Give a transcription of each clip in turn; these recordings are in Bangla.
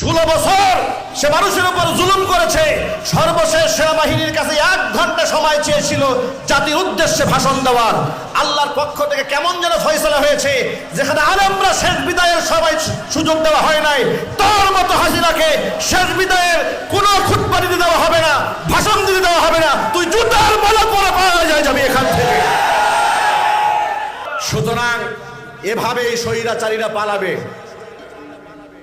ষোলো বছর সে মানুষের উপর জুলুম করেছে। সর্বশেষ সেনাবাহিনীর কাছে এক ঘণ্টা সময় চেয়েছিল জাতির উদ্দেশ্যে ভাষণ দেওয়ার। আল্লাহর পক্ষ থেকে কেমন যেন ফয়সলা হয়েছে, যেখানে আলমরা শেষ বিদায়ের সবাই সুযোগ দেওয়া হয় নাই। তার মতো হাসিনাকে শেষ বিদায়ের কোনো খুতবা দিতে দেওয়া হবে না, ভাষণ দিতে দেওয়া হবে না। তুই জুতার মালা পরে পাওয়া যায় যাবি এখান থেকে। সুতরাং এভাবেই স্বৈরাচারীরা পালাবে।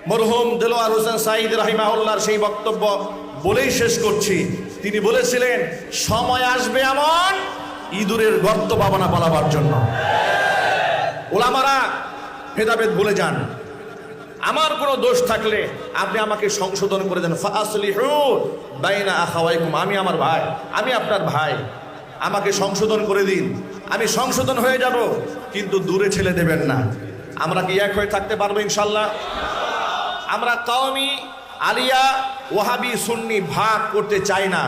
মরহুম দেলোয়ার হোসেন সাইদ রাহিমাউল্লাহর সেই বক্তব্য বলেই শেষ করছি। তিনি বলেছিলেন, সময় আসবে এমন ইঁদুরের গর্ত পাবো না পালাবার জন্য। ওলামারা ভেদাভেদ ভুলে যান। আমার কোনো দোষ থাকলে আপনি আমাকে সংশোধন করে দেন। বাইনা আখাওয়াইকুম। আমি আমার ভাই, আমি আপনার ভাই। আমাকে সংশোধন করে দিন। আমি সংশোধন হয়ে যাব, কিন্তু দূরে ছেলে দেবেন না। আমরা কি এক হয়ে থাকতে পারব ইনশাল্লাহ আমরা কওমি, আলিয়া ওহাবি সুন্নি ভাগ করতে চাই না।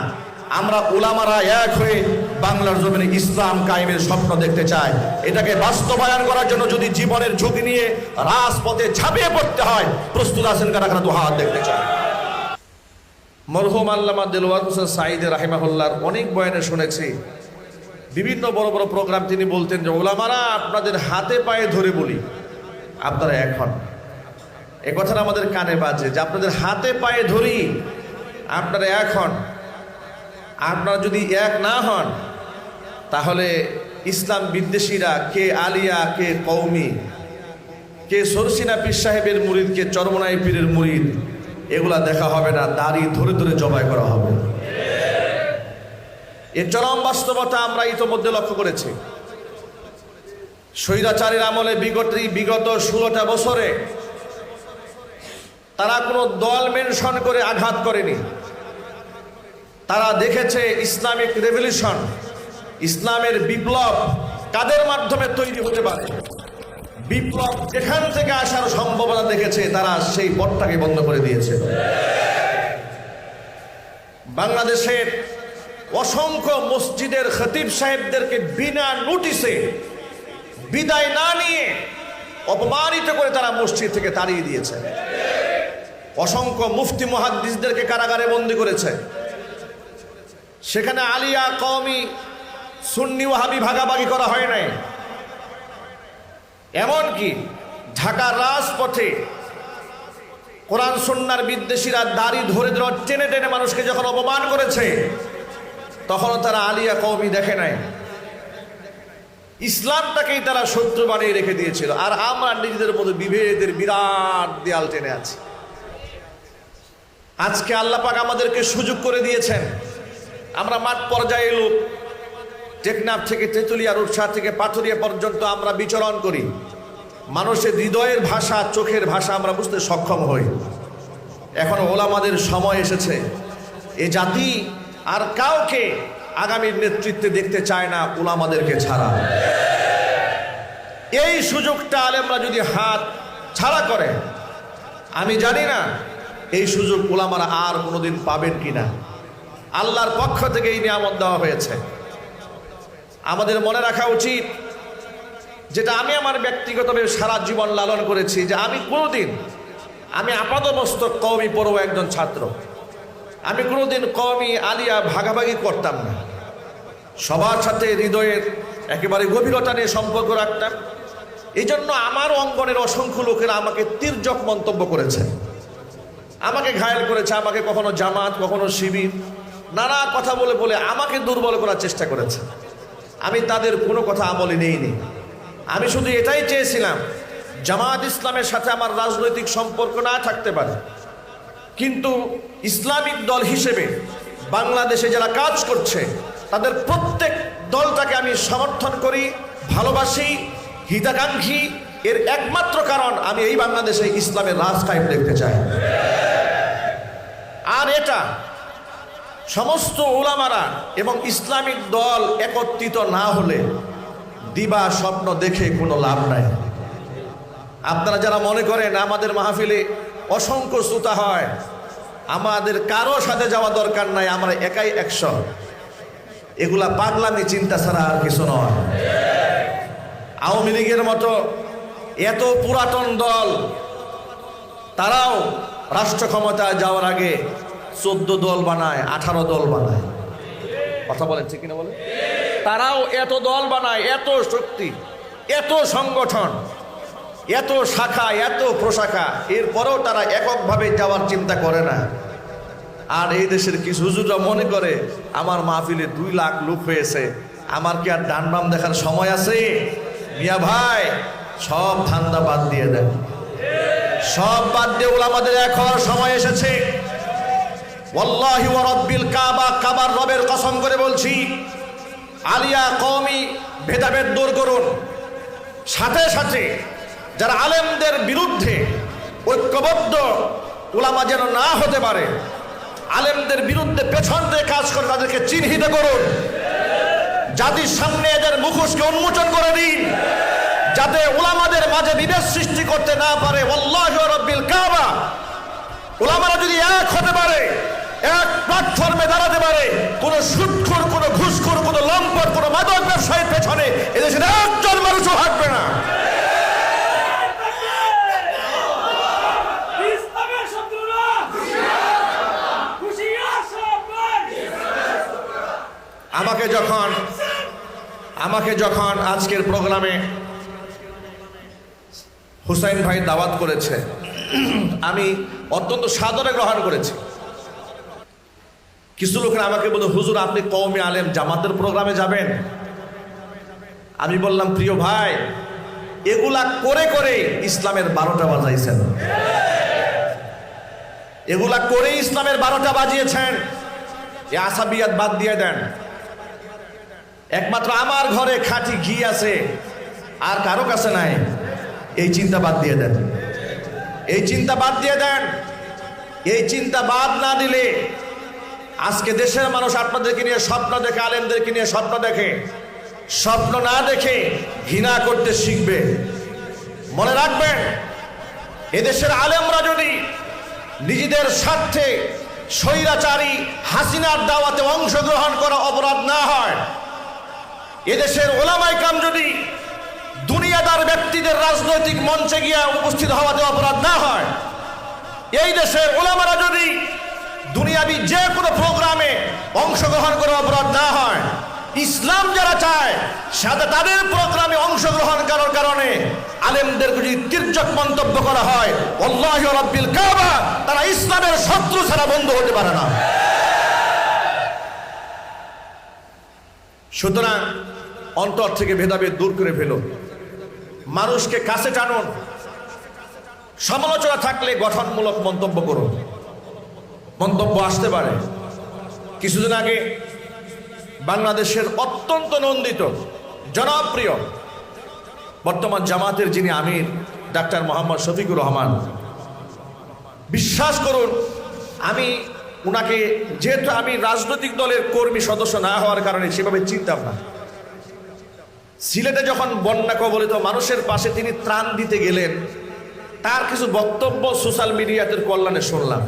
আমরা ওলামারা এক হয়ে বাংলার জমিনে ইসলাম কায়েমের স্বপ্ন দেখতে চাই। এটাকে বাস্তবায়ন করার জন্য যদি জীবনের ঝুঁকি নিয়ে রাজপথে ঝাঁপিয়ে পড়তে হয়, প্রস্তুত আছেন কারা কারা? দু হাত দেখতে চাই। মরহুম আল্লামা দেলোয়ার হোসেন সাইদ রাহিমাহুল্লার অনেক বয়ানে শুনেছি। বিভিন্ন বড় বড় প্রোগ্রাম তিনি বলতেন যে ওলামারা আপনাদের হাতে পায়ে ধরে বলি। আপনারা এখন এ কথাটা আমাদের কানে বাজে, যে আপনাদের হাতে পায়ে ধরি, আপনারা এক হন। আপনারা যদি এক না হন, তাহলে ইসলাম বিদ্বেষীরা কে আলিয়া, কে কৌমি কে সরসিনা পীর সাহেবের মুরিদ, কে চরমনাই পীরের মুরিদ, এগুলা দেখা হবে না, দাড়ি ধরে ধরে জবাই করা হবে। এর চরম বাস্তবতা আমরা ইতোমধ্যে লক্ষ্য করেছি। স্বৈরাচারের আমলে বিগত বিগত ষোলোটা বছরে তারা কোনো দল মেনশন করে আঘাত করেনি। তারা দেখেছে ইসলামিক রেভলিউশন, ইসলামের বিপ্লব কাদের মাধ্যমে তৈরি হতে পারে? বিপ্লব যেখান থেকে আসার সম্ভাবনা দেখেছে, তারা সেই পথটাকে বন্ধ করে দিয়েছে। বাংলাদেশের অসংখ্য মসজিদের খতিব সাহেবদেরকে বিনা নোটিসে বিদায় না নিয়ে অপমানিত করে তারা মসজিদ থেকে তাড়িয়ে দিয়েছে। অসংখ্য মুফতি মহাদ্দিসদেরকে কারাগারে বন্দি করেছে। সেখানে আলিয়া কওমি সুন্নি ওয়াহাবি ভাগাভাগি করা হয় নাই। এমনকি ঢাকার রাজপথে কোরআন সন্ন্যার বিদ্বেষীরা দাড়ি ধরে ধরে টেনে টেনে মানুষকে যখন অপমান করেছে তখন তারা আলিয়া কওমি দেখে নাই। ইসলামটাকেই তারা শত্রু বানিয়ে রেখে দিয়েছিল। আর আমরা নিজেদের মধ্যে বিভেদের বিরাট দেয়াল টেনে আছি। আজকে আল্লাহ পাক আমাদেরকে সুযোগ করে দিয়েছেন। আমরা মাঠ পর্যায়ে লোক, টেকনাফ থেকে তেঁতুলিয়া রূপসা থেকে পাথুরিয়া পর্যন্ত আমরা বিচরণ করি। মানুষের হৃদয়ের ভাষা, চোখের ভাষা আমরা বুঝতে সক্ষম হই। এখন ওলামাদের সময় এসেছে। এ জাতি আর কাউকে আগামীর নেতৃত্বে দেখতে চায় না, ওলামাদেরকে ছাড়া। এই সুযোগটা আলেমরা যদি হাত ছাড়া করে, আমি জানি না এই সুযোগ ওলামারা আর কোনোদিন পাবেন কিনা? আল্লাহর পক্ষ থেকে এই নিয়ামত দেওয়া হয়েছে। আমাদের মনে রাখা উচিত যেটা আমি আমার ব্যক্তিগতভাবে সারা জীবন লালন করেছি, যে আমি কোনোদিন, আমি আপাতমস্তক কওমি পড়ব একজন ছাত্র। আমি কোনোদিন কওমি আলিয়া ভাগাভাগি করতাম না। সবার সাথে হৃদয়ের একেবারে গভীরতা নিয়ে সম্পর্ক রাখতাম। এই জন্য আমার অঙ্গনের অসংখ্য লোকেরা আমাকে তির্যক মন্তব্য করেছে। আমাকে ঘায়েল করেছে, আমাকে কখনো জামাত, কখনো শিবির। নানা কথা বলে বলে আমাকে দুর্বল করার চেষ্টা করেছে। আমি তাদের কোনো কথা আমলে নেইনি। আমি শুধু এটাই চেয়েছিলাম, জামাত ইসলামের সাথে আমার রাজনৈতিক সম্পর্ক না থাকতে পারে। কিন্তু ইসলামিক দল হিসেবে বাংলাদেশে যারা কাজ করছে, তাদের প্রত্যেক দলটাকে আমি সমর্থন করি, ভালোবাসি, হিতাকাঙ্ক্ষী। এর একমাত্র কারণ আমি এই বাংলাদেশে ইসলামের রাজ কায়েম দেখতে চাই। আর এটা সমস্ত ওলামারা এবং ইসলামিক দল একত্রিত না হলে দিবা স্বপ্ন দেখে কোনো লাভ নাই। আপনারা যারা মনে করেন আমাদের মাহফিলে অসংখ্য শ্রোতা হয়, আমাদের কারও সাথে যাওয়া দরকার নাই, আমরা একাই একশো। এগুলা পাগলামি চিন্তা ছাড়া আর কিছু নয়। আওয়ামী লীগের মতো এত পুরাতন দল, তারাও রাষ্ট্র ক্ষমতায় যাওয়ার আগে চোদ্দ দল বানায়, আঠারো দল বানায়। কথা বলেন, ঠিক কিনা বলে তারাও এত দল বানায়, এত শক্তি, এত সংগঠন, এত শাখা, এত প্রশাখা, এরপরেও তারা এককভাবে যাওয়ার চিন্তা করে না। আর এই দেশের কিছু হুজুররা মনে করে, আমার মাহফিলে দুই লাখ লোক হয়েছে, আমার কি আর ডান বাম দেখার সময় আছে? মিয়া ভাই, সব ধান্দা বাদ দিয়ে দেন। সব বাদ দিয়ে আমাদের এক হওয়ার সময় এসেছে। ওয়াল্লাহি ওয়া রাব্বিল কাবা, কাবার রবের কসম করে বলছি, আলিয়া কওমি ভেদাভেদ দূর করুন। সাথে সাথে যারা আলেমদের বিরুদ্ধে ঐক্যবদ্ধ ওলামা যেন না হতে পারে, আলেমদের বিরুদ্ধে পেছন দিয়ে কাজ করে তাদেরকে চিহ্নিত করুন। জাতির সামনে এদের মুখোশকে উন্মোচন করে দিন। যাতে ওলামাদের মাঝে বিভেদ সৃষ্টি করতে না পারে। ওলামারা যদি এক হতে পারে, এক প্ল্যাটফর্মে দাঁড়াতে পারে, কোন সুৎখোর কোন ঘুষখোর কোন লম্পট, কোন মাদক ব্যবসায়ীর পেছনে এদেশের একজন মানুষও হাঁটবে না। আমাকে যখন আমাকে যখন আজকের প্রোগ্রামে হুসাইন ভাই দাওয়াত করেছে। আমি অত্যন্ত সাদরে গ্রহণ করেছি। কিছু লোকেরা আমাকে বলল হুজুর, আপনি কওমি আলেম, জামাতের প্রোগ্রামে যাবেন? আমি বললাম, প্রিয় ভাই, এগুলা করে করে ইসলামের বারোটা বাজাইছেন। এগুলা করে ইসলামের বারোটা বাজিয়েছেন। এ আসাবিয়াত বাদ দিয়ে দেন। একমাত্র আমার ঘরে খাঁটি ঘি আছে, আর কারও কাছে নাই। এই চিন্তা বাদ দিয়ে দেন। এই চিন্তা বাদ দিয়ে দেন। এই চিন্তা বাদ না দিলে আজকে দেশের মানুষ আপনাদেরকে নিয়ে স্বপ্ন দেখে, আলেমদেরকে নিয়ে স্বপ্ন দেখে, স্বপ্ন না দেখে ঘৃণা করতে শিখবে। মনে রাখবেন, এদেশের আলেমরা যদি নিজেদের স্বার্থে স্বৈরাচারী হাসিনার দাওয়াতে অংশগ্রহণ করা অপরাধ না হয়, এদেশের ওলামাইকাম যদি দুনিয়াদার ব্যক্তিদের রাজনৈতিক মঞ্চে গিয়া উপস্থিত হওয়াতে অপরাধ না হয়। এই দেশের ওলামারা যদি দুনিয়াবি যে কোনো প্রোগ্রামে অংশগ্রহণ করে অপরাধ না হয়, ইসলাম যারা চায়, সাথে তাদের প্রোগ্রামে অংশগ্রহণ করার কারণে আলেমদের যদি তির্যক মন্তব্য করা হয় তারা ইসলামের শত্রু ছাড়া বন্ধ হতে পারে না। সুতরাং অন্তর থেকে ভেদাভেদ দূর করে ফেলো। মানুষকে কাছে টানুন। সমালোচনা থাকলে গঠনমূলক মন্তব্য করুন। মন্তব্য আসতে পারে। কিছুদিন আগে বাংলাদেশের অত্যন্ত নন্দিত, জনপ্রিয়, বর্তমান জামাতের যিনি আমির, ডাক্তার মোহাম্মদ শফিকুর রহমান। বিশ্বাস করুন, আমি ওনাকে যেহেতু আমি রাজনৈতিক দলের কর্মী সদস্য না হওয়ার কারণে সেভাবে চিনতাম না। সিলেটে যখন বন্যা কবলিত, মানুষের পাশে তিনি ত্রাণ দিতে গেলেন, তার কিছু বক্তব্য সোশ্যাল মিডিয়াতে কল্যাণে শুনলাম।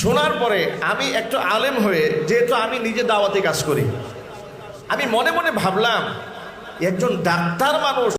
শোনার পরে আমি একটু আলেম হয়ে, যেহেতু আমি নিজে দাওয়াতে কাজ করি, আমি মনে মনে ভাবলাম, একজন ডাক্তার মানুষ